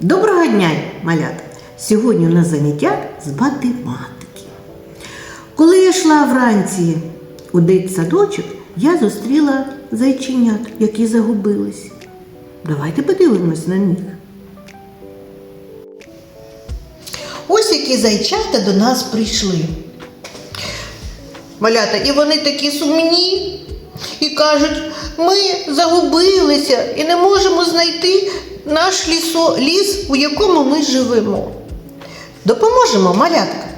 Доброго дня, малята! Сьогодні у нас заняття з математики. Коли я йшла вранці у дитсадочок, я зустріла зайченят, які загубились. Давайте подивимось на них. Ось які зайчата до нас прийшли. Малята, і вони такі сумні і кажуть, ми загубилися і не можемо знайти наш лісо, ліс, у якому ми живемо. Допоможемо, малятка.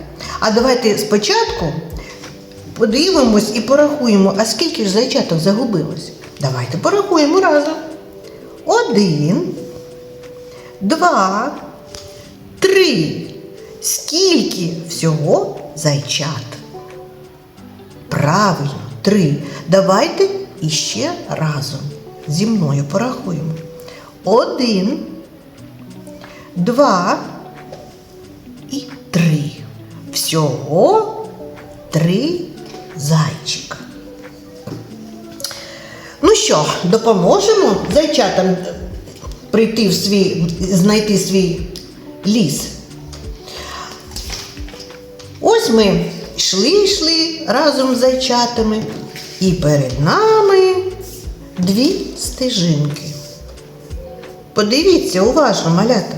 А давайте спочатку подивимось і порахуємо, а скільки ж зайчаток загубилось. Давайте порахуємо разом. Один, два, три. Скільки всього зайчат? Правильно, три. Давайте іще разом зі мною порахуємо. Один, два і три. Всього три зайчика. Ну що, допоможемо зайчатам прийти в свій, знайти свій ліс. Ось ми йшли, йшли разом з зайчатами, і перед нами дві стежинки. Подивіться уважно, малята.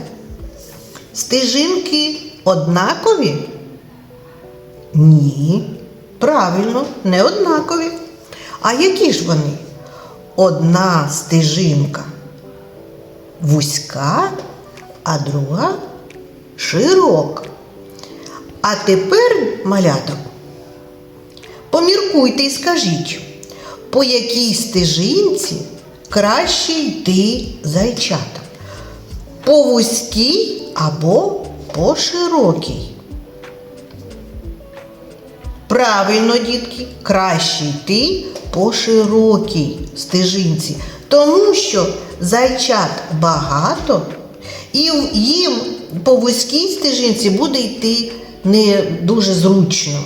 Стежинки однакові? Ні. Правильно, не однакові. А які ж вони? Одна стежинка вузька, а друга широка. А тепер, малята, поміркуйте і скажіть, по якій стежинці краще йти зайчатам? По вузькій або по широкій? Правильно, дітки, краще йти по широкій стежинці, тому що зайчат багато, і їм по вузькій стежинці буде йти не дуже зручно.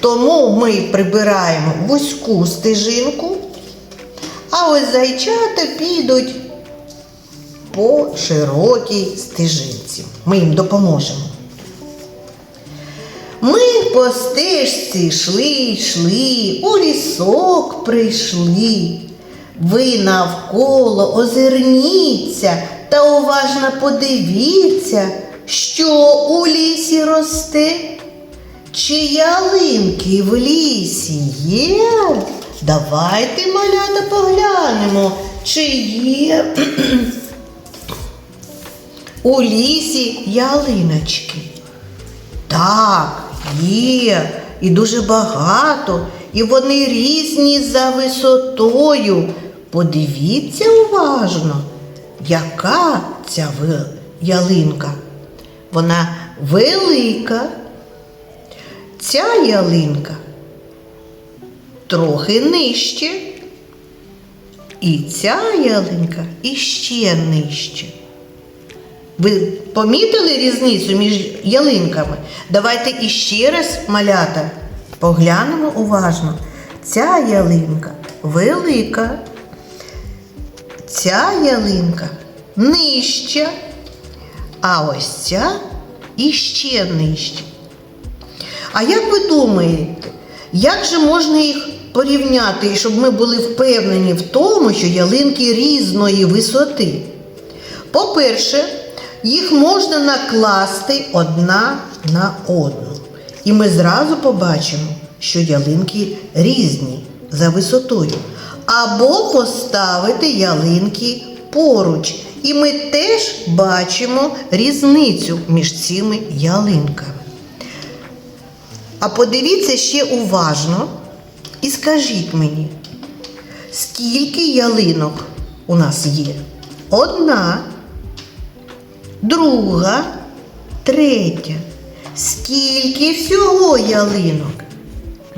Тому ми прибираємо вузьку стежинку, а ось зайчата підуть по широкій стежинці. Ми їм допоможемо. Ми по стежці йшли, йшли, у лісок прийшли. Ви навколо озирніться та уважно подивіться, що у лісі росте. Чи ялинки в лісі є? Давайте, малята, поглянемо, чи є у лісі ялиночки. Так, є, і дуже багато, і вони різні за висотою. Подивіться уважно, яка ця ялинка. Вона велика. Ця ялинка трохи нижче. І ця ялинка іще нижче. Ви помітили різницю між ялинками? Давайте іще раз, малята, поглянемо уважно. Ця ялинка велика, ця ялинка нижча, а ось ця іще нижча. А як ви думаєте, як же можна їх порівняти, щоб ми були впевнені в тому, що ялинки різної висоти? По-перше, їх можна накласти одна на одну. І ми зразу побачимо, що ялинки різні за висотою. Або поставити ялинки поруч. І ми теж бачимо різницю між цими ялинками. А подивіться ще уважно і скажіть мені, скільки ялинок у нас є? Одна, друга, третя. Скільки всього ялинок?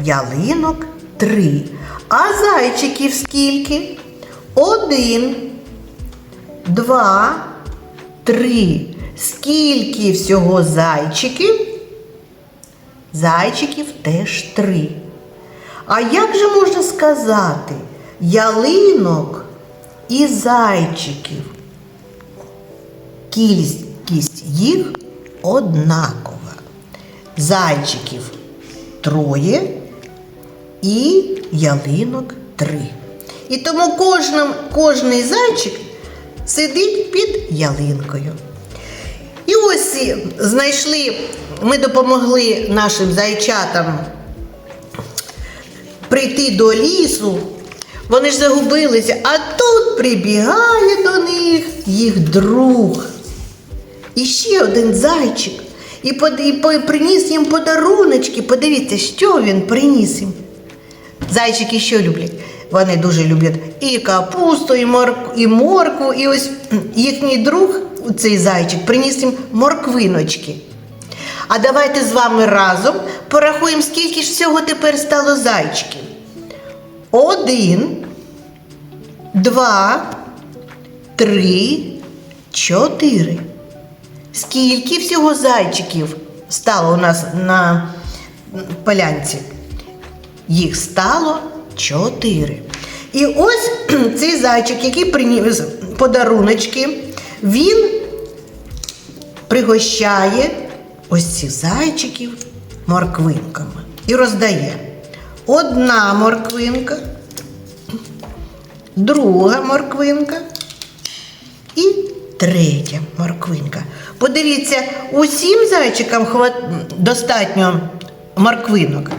Ялинок три. А зайчиків скільки? Один, два, три. Скільки всього зайчиків? Зайчиків теж три. А як же можна сказати ялинок і зайчиків? кількість їх однакова. Зайчиків троє і ялинок три. І тому кожним, кожний зайчик сидить під ялинкою. І ось знайшли, ми допомогли нашим зайчатам прийти до лісу. Вони ж загубилися, а тут прибігає до них їх друг. І ще один зайчик. І, под, і приніс їм подаруночки. Подивіться, що він приніс їм. Зайчики що люблять? Вони дуже люблять і капусту, і моркву, і моркву. І ось їхній друг, цей зайчик, приніс їм морквиночки. А давайте з вами разом порахуємо, скільки ж всього тепер стало зайчиків. Один, два, три, чотири. Скільки всього зайчиків стало у нас на полянці? Їх стало чотири. І ось цей зайчик, який приніс подаруночки, він пригощає ось цих зайчиків морквинками і роздає. Одна морквинка, друга морквинка і третя морквинка. Подивіться, усім зайчикам достатньо морквинок.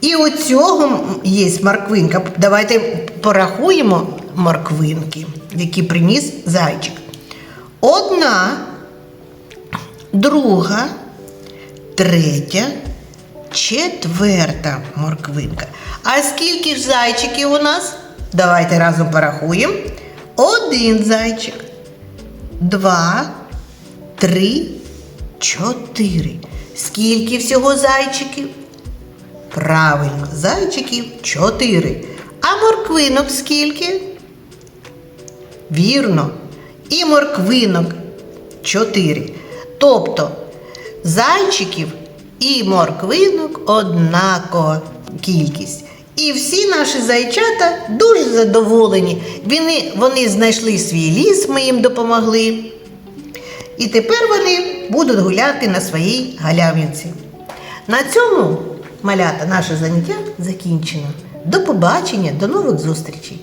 І у цього є морквинка. Давайте порахуємо морквинки, які приніс зайчик. Одна, друга, третя, четверта морквинка. А скільки ж зайчиків у нас? Давайте разом порахуємо. Один зайчик, два, три, чотири. Скільки всього зайчиків? Правильно, зайчиків чотири. А морквинок скільки? Вірно. І морквинок чотири. Тобто зайчиків і морквинок однакова кількість. І всі наші зайчата дуже задоволені. Вони, вони знайшли свій ліс, ми їм допомогли. І тепер вони будуть гуляти на своїй галявинці. На цьому малята наше заняття закінчено. До побачення, до нових зустрічей!